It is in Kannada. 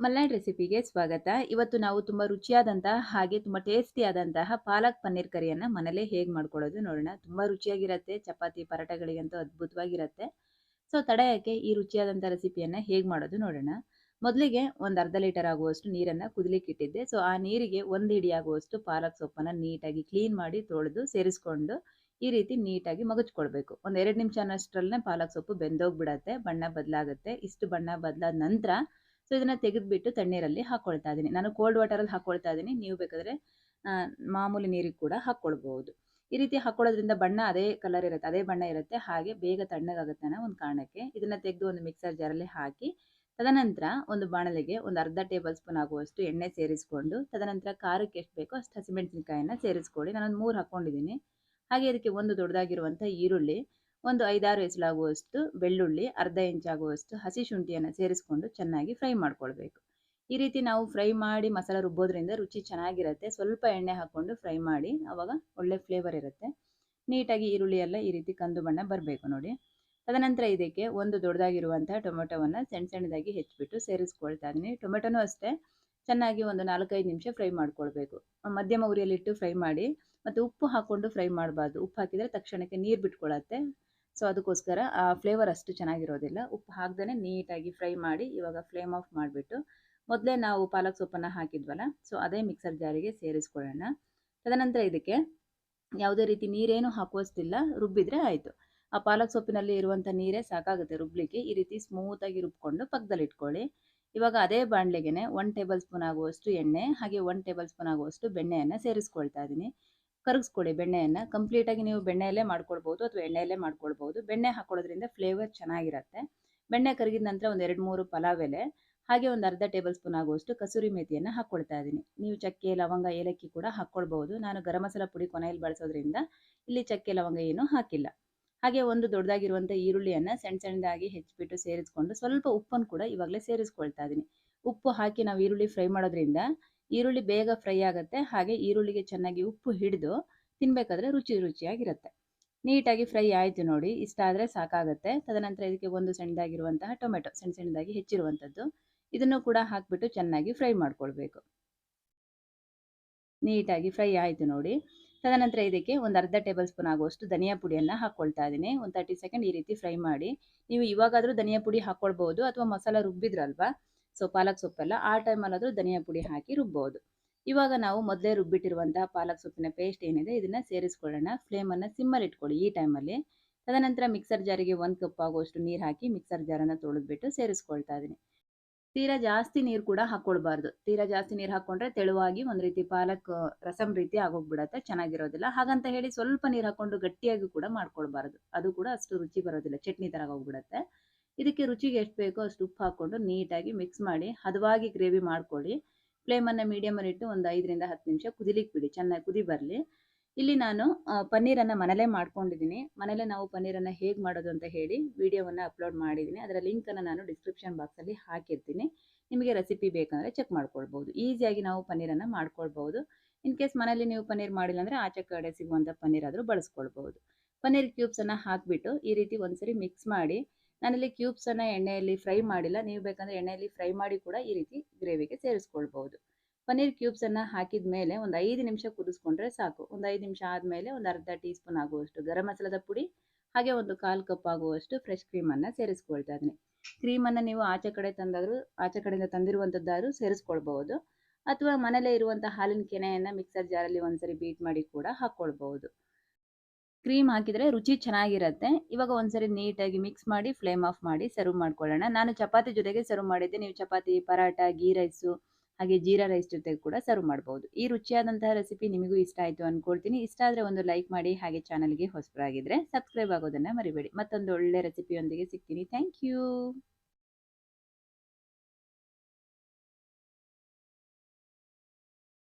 ಮಲ್ನಾಡ್ ರೆಸಿಪಿಗೆ ಸ್ವಾಗತ. ಇವತ್ತು ನಾವು ತುಂಬ ರುಚಿಯಾದಂತಹ ಹಾಗೆ ತುಂಬ ಟೇಸ್ಟಿಯಾದಂತಹ ಪಾಲಕ್ ಪನ್ನೀರ್ ಕರಿಯನ್ನು ಮನೇಲೆ ಹೇಗೆ ಮಾಡ್ಕೊಳ್ಳೋದು ನೋಡೋಣ. ತುಂಬ ರುಚಿಯಾಗಿರುತ್ತೆ, ಚಪಾತಿ ಪರೋಟಗಳಿಗಂತೂ ಅದ್ಭುತವಾಗಿರುತ್ತೆ. ಸೊ, ತಡೆಯೋಕ್ಕೆ ಈ ರುಚಿಯಾದಂಥ ರೆಸಿಪಿಯನ್ನು ಹೇಗೆ ಮಾಡೋದು ನೋಡೋಣ. ಮೊದಲಿಗೆ ಒಂದು ಅರ್ಧ ಲೀಟರ್ ಆಗುವಷ್ಟು ನೀರನ್ನು ಕುದಲಿಕ್ಕೆ ಇಟ್ಟಿದ್ದೆ. ಸೊ, ಆ ನೀರಿಗೆ ಒಂದು ಹಿಡಿ ಆಗುವಷ್ಟು ಪಾಲಕ್ ಸೊಪ್ಪನ್ನು ನೀಟಾಗಿ ಕ್ಲೀನ್ ಮಾಡಿ ತೊಳೆದು ಸೇರಿಸ್ಕೊಂಡು ಈ ರೀತಿ ನೀಟಾಗಿ ಮಗಚ್ಕೊಳ್ಬೇಕು. ಒಂದು ಎರಡು ನಿಮಿಷ ಪಾಲಕ್ ಸೊಪ್ಪು ಬೆಂದೋಗ್ಬಿಡತ್ತೆ, ಬಣ್ಣ ಬದಲಾಗುತ್ತೆ. ಇಷ್ಟು ಬಣ್ಣ ಬದಲಾದ ನಂತರ ಸೊ ಇದನ್ನು ತೆಗೆದುಬಿಟ್ಟು ತಣ್ಣೀರಲ್ಲಿ ಹಾಕ್ಕೊಳ್ತಾ ಇದ್ದೀನಿ ನಾನು ಕೋಲ್ಡ್ ವಾಟರಲ್ಲಿ ಹಾಕ್ಕೊಳ್ತಾ ಇದ್ದೀನಿ ನೀವು ಬೇಕಾದರೆ ಮಾಮೂಲಿ ನೀರಿಗೆ ಕೂಡ ಹಾಕ್ಕೊಳ್ಬೋದು ಈ ರೀತಿ ಹಾಕ್ಕೊಳ್ಳೋದ್ರಿಂದ ಬಣ್ಣ ಅದೇ ಕಲರ್ ಇರುತ್ತೆ, ಅದೇ ಬಣ್ಣ ಇರುತ್ತೆ. ಹಾಗೆ ಬೇಗ ತಣ್ಣಗಾಗುತ್ತೆ ಅನ್ನೋ ಒಂದು ಕಾರಣಕ್ಕೆ ಇದನ್ನು ತೆಗೆದು ಒಂದು ಮಿಕ್ಸರ್ ಜಾರಲ್ಲಿ ಹಾಕಿ, ತದನಂತರ ಒಂದು ಬಾಣಲೆಗೆ ಒಂದು ಅರ್ಧ ಟೇಬಲ್ ಸ್ಪೂನ್ ಆಗುವಷ್ಟು ಎಣ್ಣೆ ಸೇರಿಸ್ಕೊಂಡು, ತದನಂತರ ಖಾರಕ್ಕೆ ಎಷ್ಟು ಬೇಕೋ ಅಷ್ಟು ಹಸಿಮೆಣಸಿನಕಾಯಿನ ಸೇರಿಸ್ಕೊಳ್ಳಿ. ನಾನೊಂದು ಮೂರು ಹಾಕ್ಕೊಂಡಿದ್ದೀನಿ ಹಾಗೆ ಇದಕ್ಕೆ ಒಂದು ದೊಡ್ಡದಾಗಿರುವಂಥ ಈರುಳ್ಳಿ ಒಂದು ಐದಾರು ಎಸಲಾಗುವಷ್ಟು ಬೆಳ್ಳುಳ್ಳಿ, ಅರ್ಧ ಇಂಚಾಗುವಷ್ಟು ಹಸಿ ಶುಂಠಿಯನ್ನು ಸೇರಿಸ್ಕೊಂಡು ಚೆನ್ನಾಗಿ ಫ್ರೈ ಮಾಡ್ಕೊಳ್ಬೇಕು. ಈ ರೀತಿ ನಾವು ಫ್ರೈ ಮಾಡಿ ಮಸಾಲ ರುಬ್ಬೋದ್ರಿಂದ ರುಚಿ ಚೆನ್ನಾಗಿರುತ್ತೆ. ಸ್ವಲ್ಪ ಎಣ್ಣೆ ಹಾಕ್ಕೊಂಡು ಫ್ರೈ ಮಾಡಿ ಆವಾಗ ಒಳ್ಳೆ ಫ್ಲೇವರ್ ಇರುತ್ತೆ. ನೀಟಾಗಿ ಈರುಳ್ಳಿ ಎಲ್ಲ ಈ ರೀತಿ ಕಂದು ಬಣ್ಣ ಬರಬೇಕು ನೋಡಿ. ತದನಂತರ ಇದಕ್ಕೆ ಒಂದು ದೊಡ್ಡದಾಗಿರುವಂಥ ಟೊಮೆಟೊವನ್ನು ಸಣ್ಣ ಸಣ್ಣದಾಗಿ ಹೆಚ್ಚಿಬಿಟ್ಟು ಸೇರಿಸ್ಕೊಳ್ತಾ ಇದ್ದೀನಿ. ಟೊಮೆಟೊನೂ ಅಷ್ಟೇ, ಚೆನ್ನಾಗಿ ಒಂದು ನಾಲ್ಕೈದು ನಿಮಿಷ ಫ್ರೈ ಮಾಡ್ಕೊಳ್ಬೇಕು. ಮಧ್ಯಮ ಉರಿಯಲ್ಲಿಟ್ಟು ಫ್ರೈ ಮಾಡಿ ಮತ್ತು ಉಪ್ಪು ಹಾಕ್ಕೊಂಡು ಫ್ರೈ ಮಾಡಬಾರ್ದು. ಉಪ್ಪು ಹಾಕಿದರೆ ತಕ್ಷಣಕ್ಕೆ ನೀರು ಬಿಟ್ಕೊಳ್ಳುತ್ತೆ ಸೊ ಅದಕ್ಕೋಸ್ಕರ, ಆ ಫ್ಲೇವರ್ ಅಷ್ಟು ಚೆನ್ನಾಗಿರೋದಿಲ್ಲ. ಉಪ್ಪು ಹಾಕ್ದೇ ನೀಟಾಗಿ ಫ್ರೈ ಮಾಡಿ ಇವಾಗ ಫ್ಲೇಮ್ ಆಫ್ ಮಾಡಿಬಿಟ್ಟು, ಮೊದಲೇ ನಾವು ಪಾಲಕ್ ಸೊಪ್ಪನ್ನು ಹಾಕಿದ್ವಲ್ಲ ಸೊ ಅದೇ ಮಿಕ್ಸರ್ ಜಾರಿಗೆ ಸೇರಿಸ್ಕೊಳ್ಳೋಣ. ತದನಂತರ ಇದಕ್ಕೆ ಯಾವುದೇ ರೀತಿ ನೀರೇನು ಹಾಕುವಷ್ಟಿಲ್ಲ, ರುಬ್ಬಿದ್ರೆ ಆಯಿತು. ಆ ಪಾಲಕ್ ಸೊಪ್ಪಿನಲ್ಲಿ ಇರುವಂಥ ನೀರೇ ಸಾಕಾಗುತ್ತೆ ರುಬ್ಲಿಕ್ಕೆ. ಈ ರೀತಿ ಸ್ಮೂತಾಗಿ ರುಬ್ಕೊಂಡು ಪಕ್ಕದಲ್ಲಿ ಇಟ್ಕೊಳ್ಳಿ. ಇವಾಗ ಅದೇ ಬಾಣಲೆಗೆ ಒನ್ ಟೇಬಲ್ ಸ್ಪೂನ್ ಆಗುವಷ್ಟು ಎಣ್ಣೆ, ಹಾಗೆ ಒನ್ ಟೇಬಲ್ ಸ್ಪೂನ್ ಆಗುವಷ್ಟು ಬೆಣ್ಣೆಯನ್ನು ಸೇರಿಸ್ಕೊಳ್ತಾ ಇದ್ದೀನಿ ಕರಗಿಸ್ಕೊಳ್ಳಿ ಬೆಣ್ಣೆಯನ್ನು. ಕಂಪ್ಲೀಟಾಗಿ ನೀವು ಬೆಣ್ಣೆಯಲ್ಲೇ ಮಾಡ್ಕೊಳ್ಬೋದು ಅಥವಾ ಎಣ್ಣೆಯಲ್ಲೇ ಮಾಡ್ಕೊಳ್ಬೋದು ಬೆಣ್ಣೆ ಹಾಕೊಳ್ಳೋದ್ರಿಂದ ಫ್ಲೇವರ್ ಚೆನ್ನಾಗಿರುತ್ತೆ. ಬೆಣ್ಣೆ ಕರಗಿದ ನಂತರ ಒಂದು ಎರಡು ಮೂರು ಪಲಾವ್ ಎಲೆ, ಹಾಗೆ ಒಂದು ಅರ್ಧ ಟೇಬಲ್ ಸ್ಪೂನ್ ಆಗುವಷ್ಟು ಕಸೂರಿ ಮೇಥಿಯನ್ನು ಹಾಕ್ಕೊಳ್ತಾ ಇದ್ದೀನಿ ನೀವು ಚಕ್ಕೆ, ಲವಂಗ, ಏಲಕ್ಕಿ ಕೂಡ ಹಾಕ್ಕೊಳ್ಬೋದು ನಾನು ಗರಂ ಮಸಾಲ ಪುಡಿ ಕೊನೆಯಲ್ಲಿ ಬಳಸೋದ್ರಿಂದ ಇಲ್ಲಿ ಚಕ್ಕೆ, ಲವಂಗ ಏನೂ ಹಾಕಿಲ್ಲ. ಹಾಗೆ ಒಂದು ದೊಡ್ಡದಾಗಿರುವಂಥ ಈರುಳ್ಳಿಯನ್ನು ಸಣ್ಣ ಸಣ್ಣದಾಗಿ ಹೆಚ್ಚಿಬಿಟ್ಟು ಸೇರಿಸ್ಕೊಂಡು ಸ್ವಲ್ಪ ಉಪ್ಪನ್ನು ಕೂಡ ಇವಾಗಲೇ ಸೇರಿಸ್ಕೊಳ್ತಾ ಇದ್ದೀನಿ ಉಪ್ಪು ಹಾಕಿ ನಾವು ಈರುಳ್ಳಿ ಫ್ರೈ ಮಾಡೋದ್ರಿಂದ ಈರುಳ್ಳಿ ಬೇಗ ಫ್ರೈ ಆಗುತ್ತೆ, ಹಾಗೆ ಈರುಳ್ಳಿಗೆ ಚೆನ್ನಾಗಿ ಉಪ್ಪು ಹಿಡಿದು ತಿನ್ಬೇಕಾದ್ರೆ ರುಚಿ ರುಚಿಯಾಗಿರುತ್ತೆ. ನೀಟಾಗಿ ಫ್ರೈ ಆಯಿತು ನೋಡಿ ಇಷ್ಟ ಆದರೆ ಸಾಕಾಗುತ್ತೆ. ತದನಂತರ ಇದಕ್ಕೆ ಒಂದು ಸಣ್ಣದಾಗಿರುವಂತಹ ಟೊಮೆಟೊ, ಸಣ್ಣ ಸಣ್ಣದಾಗಿ ಹೆಚ್ಚಿರುವಂಥದ್ದು. ಇದನ್ನು ಕೂಡ ಹಾಕಿಬಿಟ್ಟು ಚೆನ್ನಾಗಿ ಫ್ರೈ ಮಾಡ್ಕೊಳ್ಬೇಕು. ನೀಟಾಗಿ ಫ್ರೈ ಆಯಿತು ನೋಡಿ. ತದನಂತರ ಇದಕ್ಕೆ ಒಂದು ಅರ್ಧ ಟೇಬಲ್ ಸ್ಪೂನ್ ಆಗುವಷ್ಟು ಧನಿಯಾ ಪುಡಿಯನ್ನು ಹಾಕ್ಕೊಳ್ತಾ ಇದ್ದೀನಿ. ಒಂದು ತರ್ಟಿ ಸೆಕೆಂಡ್ ಈ ರೀತಿ ಫ್ರೈ ಮಾಡಿ. ನೀವು ಇವಾಗಾದರೂ ಧನಿಯಾ ಪುಡಿ ಹಾಕ್ಕೊಳ್ಬೋದು ಅಥವಾ ಮಸಾಲ ರುಬ್ಬಿದ್ರಲ್ವಾ? ಸೊ, ಪಾಲಕ್ ಸೊಪ್ಪೆಲ್ಲ ಆ ಟೈಮಲ್ಲಾದರೂ ಧನಿಯಾ ಪುಡಿ ಹಾಕಿ ರುಬ್ಬೋದು. ಇವಾಗ ನಾವು ಮೊದಲೇ ರುಬ್ಬಿಟ್ಟಿರುವಂತಹ ಪಾಲಕ್ ಸೊಪ್ಪಿನ ಪೇಸ್ಟ್ ಏನಿದೆ, ಇದನ್ನು ಸೇರಿಸ್ಕೊಳ್ಳೋಣ. ಫ್ಲೇಮನ್ನು ಸಿಮ್ಮಲ್ಲಿ ಇಟ್ಕೊಳ್ಳಿ ಈ ಟೈಮಲ್ಲಿ. ತದನಂತರ ಮಿಕ್ಸರ್ ಜಾರಿಗೆ ಒಂದು ಕಪ್ ಆಗುವಷ್ಟು ನೀರು ಹಾಕಿ ಮಿಕ್ಸರ್ ಜಾರನ್ನು ತೊಳೆದ್ಬಿಟ್ಟು ಸೇರಿಸ್ಕೊಳ್ತಾ ಇದ್ದೀನಿ ತೀರಾ ಜಾಸ್ತಿ ನೀರು ಕೂಡ ಹಾಕ್ಕೊಳ್ಬಾರ್ದು ತೀರಾ ಜಾಸ್ತಿ ನೀರು ಹಾಕ್ಕೊಂಡ್ರೆ ತೆಳುವಾಗಿ ಒಂದು ರೀತಿ ಪಾಲಕ್, ರಸಂ ರೀತಿ ಆಗೋಗ್ಬಿಡತ್ತೆ, ಚೆನ್ನಾಗಿರೋದಿಲ್ಲ. ಹಾಗಂತ ಹೇಳಿ ಸ್ವಲ್ಪ ನೀರು ಹಾಕ್ಕೊಂಡು ಗಟ್ಟಿಯಾಗಿ ಕೂಡ ಮಾಡ್ಕೊಳ್ಬಾರ್ದು. ಅದು ಕೂಡ ಅಷ್ಟು ರುಚಿ ಬರೋದಿಲ್ಲ. ಚಟ್ನಿ ಥರ ಹೋಗ್ಬಿಡತ್ತೆ ಇದಕ್ಕೆ ರುಚಿಗೆ ಎಷ್ಟು ಬೇಕೋ ಅಷ್ಟು ಉಪ್ಪು ಹಾಕ್ಕೊಂಡು ನೀಟಾಗಿ ಮಿಕ್ಸ್ ಮಾಡಿ ಹದವಾಗಿ ಗ್ರೇವಿ ಮಾಡ್ಕೊಳ್ಳಿ. ಫ್ಲೇಮನ್ನು ಮೀಡಿಯಮಲ್ಲಿ ಇಟ್ಟು ಒಂದು ಐದರಿಂದ ಹತ್ತು ನಿಮಿಷ ಕುದಿಲಿಕ್ಕೆ ಬಿಡಿ, ಚೆನ್ನಾಗಿ ಕುದಿ ಬರಲಿ. ಇಲ್ಲಿ ನಾನು ಪನ್ನೀರನ್ನು ಮನೇಲೆ ಮಾಡ್ಕೊಂಡಿದ್ದೀನಿ. ಮನೇಲೆ ನಾವು ಪನ್ನೀರನ್ನು ಹೇಗೆ ಮಾಡೋದು ಅಂತ ಹೇಳಿ ವಿಡಿಯೋವನ್ನು ಅಪ್ಲೋಡ್ ಮಾಡಿದ್ದೀನಿ. ಅದರ ಲಿಂಕನ್ನು ನಾನು ಡಿಸ್ಕ್ರಿಪ್ಷನ್ ಬಾಕ್ಸಲ್ಲಿ ಹಾಕಿರ್ತೀನಿ. ನಿಮಗೆ ರೆಸಿಪಿ ಬೇಕಂದರೆ ಚೆಕ್ ಮಾಡ್ಕೊಳ್ಬೋದು. ಈಸಿಯಾಗಿ ನಾವು ಪನ್ನೀರನ್ನು ಮಾಡ್ಕೊಳ್ಬೋದು. ಇನ್ ಕೇಸ್ ಮನೇಲಿ ನೀವು ಪನ್ನೀರ್ ಮಾಡಿಲ್ಲ ಅಂದರೆ ಆಚೆ ಕಡೆ ಸಿಗುವಂಥ ಪನ್ನೀರ್ ಆದರೂ ಬಳಸ್ಕೊಳ್ಬೋದು. ಪನ್ನೀರ್ ಕ್ಯೂಬ್ಸನ್ನು ಹಾಕಿಬಿಟ್ಟು ಈ ರೀತಿ ಒಂದ್ಸರಿ ಮಿಕ್ಸ್ ಮಾಡಿ ನಾನಿಲ್ಲಿ ಕ್ಯೂಬ್ಸನ್ನು ಎಣ್ಣೆಯಲ್ಲಿ ಫ್ರೈ ಮಾಡಿಲ್ಲ. ನೀವು ಬೇಕಂದರೆ ಎಣ್ಣೆಯಲ್ಲಿ ಫ್ರೈ ಮಾಡಿ ಕೂಡ ಈ ರೀತಿ ಗ್ರೇವಿಗೆ ಸೇರಿಸ್ಕೊಳ್ಬೋದು ಪನ್ನೀರ್ ಕ್ಯೂಬ್ಸನ್ನು ಹಾಕಿದ ಮೇಲೆ ಒಂದು ಐದು ನಿಮಿಷ ಕುದಿಸ್ಕೊಂಡ್ರೆ ಸಾಕು. ಒಂದು ಐದು ನಿಮಿಷ ಆದಮೇಲೆ ಒಂದು ಅರ್ಧ ಟೀ ಸ್ಪೂನ್ ಆಗುವಷ್ಟು ಗರಂ ಮಸಾಲದ ಪುಡಿ, ಹಾಗೆ ಒಂದು ಕಾಲು ಕಪ್ ಆಗುವಷ್ಟು ಫ್ರೆಶ್ ಕ್ರೀಮನ್ನು ಸೇರಿಸ್ಕೊಳ್ತಾ ಇದ್ದೀನಿ. ಕ್ರೀಮನ್ನು ನೀವು ಆಚೆ ಕಡೆ ತಂದಾದರೂ, ಆಚೆ ಕಡೆಯಿಂದ ತಂದಿರುವಂಥದ್ದಾದರೂ ಸೇರಿಸ್ಕೊಳ್ಬಹುದು. ಅಥವಾ ಮನೇಲೇ ಇರುವಂಥ ಹಾಲಿನ ಕೆನೆಯನ್ನು ಮಿಕ್ಸರ್ ಜಾರಲ್ಲಿ ಒಂದ್ಸರಿ ಬೀಟ್ ಮಾಡಿ ಕೂಡ ಹಾಕ್ಕೊಳ್ಬೋದು ಕ್ರೀಮ್ ಹಾಕಿದರೆ ರುಚಿ ಚೆನ್ನಾಗಿರುತ್ತೆ. ಇವಾಗ ಒಂದ್ಸರಿ ನೀಟಾಗಿ ಮಿಕ್ಸ್ ಮಾಡಿ, ಫ್ಲೇಮ್ ಆಫ್ ಮಾಡಿ ಸರ್ವ್ ಮಾಡ್ಕೊಳ್ಳೋಣ. ನಾನು ಚಪಾತಿ ಜೊತೆಗೆ ಸರ್ವ್ ಮಾಡಿದ್ದೆ. ನೀವು ಚಪಾತಿ ಪರಾಟ ಗೀ ರೈಸು, ಹಾಗೆ ಜೀರಾ ರೈಸ್ ಜೊತೆಗೆ ಕೂಡ ಸರ್ವ್ ಮಾಡ್ಬೋದು. ಈ ರುಚಿಯಾದಂತಹ ರೆಸಿಪಿ ನಿಮಗೂ ಇಷ್ಟ ಆಯಿತು ಅಂದ್ಕೊಳ್ತೀನಿ ಇಷ್ಟ ಆದರೆ ಒಂದು ಲೈಕ್ ಮಾಡಿ, ಹಾಗೆ ಚಾನಲ್ಗೆ ಹೊಸಬರಾಗಿದ್ದರೆ ಸಬ್ಸ್ಕ್ರೈಬ್ ಆಗೋದನ್ನು ಮರಿಬೇಡಿ. ಮತ್ತೊಂದು ಒಳ್ಳೆ ರೆಸಿಪಿಯೊಂದಿಗೆ ಸಿಗ್ತೀನಿ. Thank you.